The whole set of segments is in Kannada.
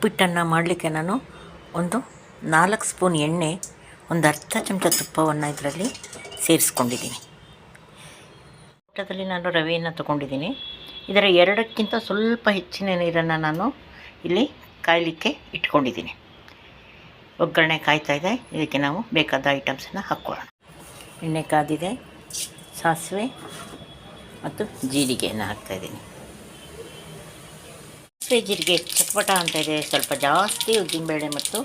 ಉಪ್ಪಿಟ್ಟನ್ನು ಮಾಡಲಿಕ್ಕೆ ನಾನು ಒಂದು ನಾಲ್ಕು ಸ್ಪೂನ್ ಎಣ್ಣೆ, ಒಂದು ಅರ್ಧ ಚಮಚ ತುಪ್ಪವನ್ನು ಇದರಲ್ಲಿ ಸೇರಿಸ್ಕೊಂಡಿದ್ದೀನಿ. ಊಟದಲ್ಲಿ ನಾನು ರವೆಯನ್ನು ತಗೊಂಡಿದ್ದೀನಿ. ಇದರ ಎರಡಕ್ಕಿಂತ ಸ್ವಲ್ಪ ಹೆಚ್ಚಿನ ನೀರನ್ನು ನಾನು ಇಲ್ಲಿ ಕಾಯಲಿಕ್ಕೆ ಇಟ್ಕೊಂಡಿದ್ದೀನಿ. ಒಗ್ಗರಣೆ ಕಾಯ್ತಾ ಇದೆ. ಇದಕ್ಕೆ ನಾವು ಬೇಕಾದ ಐಟಮ್ಸನ್ನು ಹಾಕ್ಕೊಳ್ಳೋಣ. ಎಣ್ಣೆ ಕಾದಿದೆ. ಸಾಸಿವೆ ಮತ್ತು ಜೀರಿಗೆಯನ್ನು ಹಾಕ್ತಾಯಿದ್ದೀನಿ ಸಾಸಿವೆ ಜೀರಿಗೆ ಚಟ್ಪಟ ಅಂತ ಇದೆ. ಸ್ವಲ್ಪ ಜಾಸ್ತಿ ಉದ್ದಿನಬೇಳೆ ಮತ್ತು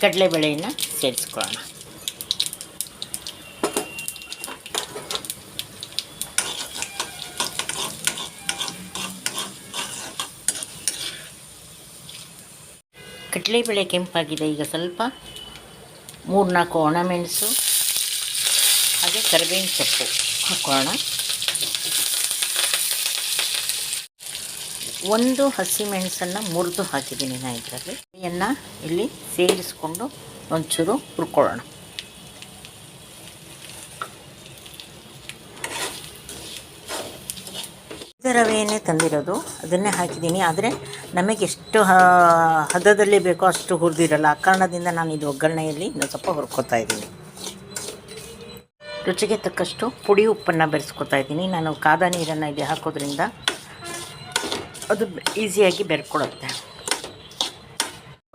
ಕಡಲೆಬೇಳೆಯನ್ನು ಸೇರಿಸ್ಕೊಳ್ಳೋಣ. ಕಡಲೆಬೇಳೆ ಕೆಂಪಾಗಿದೆ. ಈಗ ಸ್ವಲ್ಪ ಮೂರ್ನಾಲ್ಕು ಒಣಮೆಣಸು, ಹಾಗೆ ಕರಿಬೇವಿನ ಸೊಪ್ಪು ಹಾಕ್ಕೊಳ್ಳೋಣ ಒಂದು ಹಸಿಮೆಣಸನ್ನು ಮುರಿದು ಹಾಕಿದ್ದೀನಿ ನಾನು ಇದರಲ್ಲಿ. ಇದನ್ನು ಇಲ್ಲಿ ಸೇರಿಸ್ಕೊಂಡು ಒಂಚೂರು ಹುರ್ಕೊಳ್ಳೋಣ. ರವೆಯನ್ನೇ ತಂದಿರೋದು. ಅದನ್ನೇ ಹಾಕಿದ್ದೀನಿ. ಆದರೆ ನಮಗೆ ಎಷ್ಟು ಹದದಲ್ಲಿ ಬೇಕೋ ಅಷ್ಟು ಹುರಿದಿರಲ್ಲ. ಆ ಕಾರಣದಿಂದ ನಾನು ಇದು ಒಗ್ಗರಣೆಯಲ್ಲಿ ಇನ್ನೊಂದು ಸ್ವಲ್ಪ ಹುರ್ಕೋತಾ ಇದ್ದೀನಿ. ರುಚಿಗೆ ತಕ್ಕಷ್ಟು ಪುಡಿ ಉಪ್ಪನ್ನು ಬೆರೆಸ್ಕೊತಾ ಇದ್ದೀನಿ. ನಾನು ಕಾದ ನೀರನ್ನು ಇಲ್ಲಿ ಹಾಕೋದ್ರಿಂದ ಅದು ಈಸಿಯಾಗಿ ಬೆರ್ಕೊಡುತ್ತೆ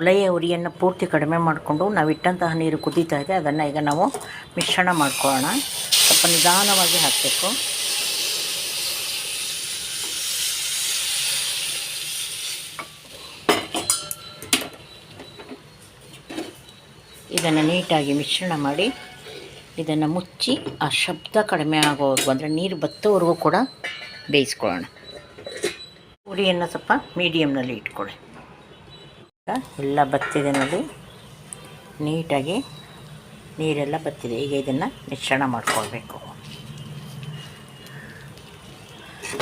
ಒಲೆಯ ಉರಿಯನ್ನು ಪೂರ್ತಿ ಕಡಿಮೆ ಮಾಡಿಕೊಂಡು ನಾವು ಇಟ್ಟಂತಹ ನೀರು ಕುದೀತಾ ಇದೆ, ಅದನ್ನು ಈಗ ನಾವು ಮಿಶ್ರಣ ಮಾಡ್ಕೊಳ್ಳೋಣ. ಸ್ವಲ್ಪ ನಿಧಾನವಾಗಿ ಹಾಕಬೇಕು. ಇದನ್ನು ನೀಟಾಗಿ ಮಿಶ್ರಣ ಮಾಡಿ ಇದನ್ನು ಮುಚ್ಚಿ ಆ ಶಬ್ದ ಕಡಿಮೆ ಆಗೋವರೆಗೂ ಅಂದರೆ ನೀರು ಬತ್ತೋವರೆಗೂ ಕೂಡ ಬೇಯಿಸ್ಕೊಳ್ಳೋಣ. ಉರಿಯನ್ನು ಸ್ವಲ್ಪ ಮೀಡಿಯಮ್ನಲ್ಲಿ ಇಟ್ಕೊಳ್ಳಿ. ಎಲ್ಲ ಬತ್ತಿದೆ ನೋಡಿ. ನೀಟಾಗಿ ನೀರೆಲ್ಲ ಬತ್ತಿದೆ. ಈಗ ಇದನ್ನು ಮಿಶ್ರಣ ಮಾಡಿಕೊಳ್ಬೇಕು.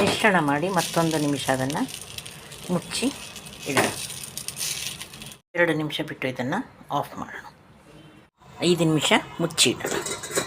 ಮಿಶ್ರಣ ಮಾಡಿ ಮತ್ತೊಂದು ನಿಮಿಷ ಅದನ್ನು ಮುಚ್ಚಿ ಇಡೋಣ. ಎರಡು ನಿಮಿಷ ಬಿಟ್ಟು ಇದನ್ನು ಆಫ್ ಮಾಡೋಣ. ಐದು ನಿಮಿಷ ಮುಚ್ಚಿ ಇಡೋಣ.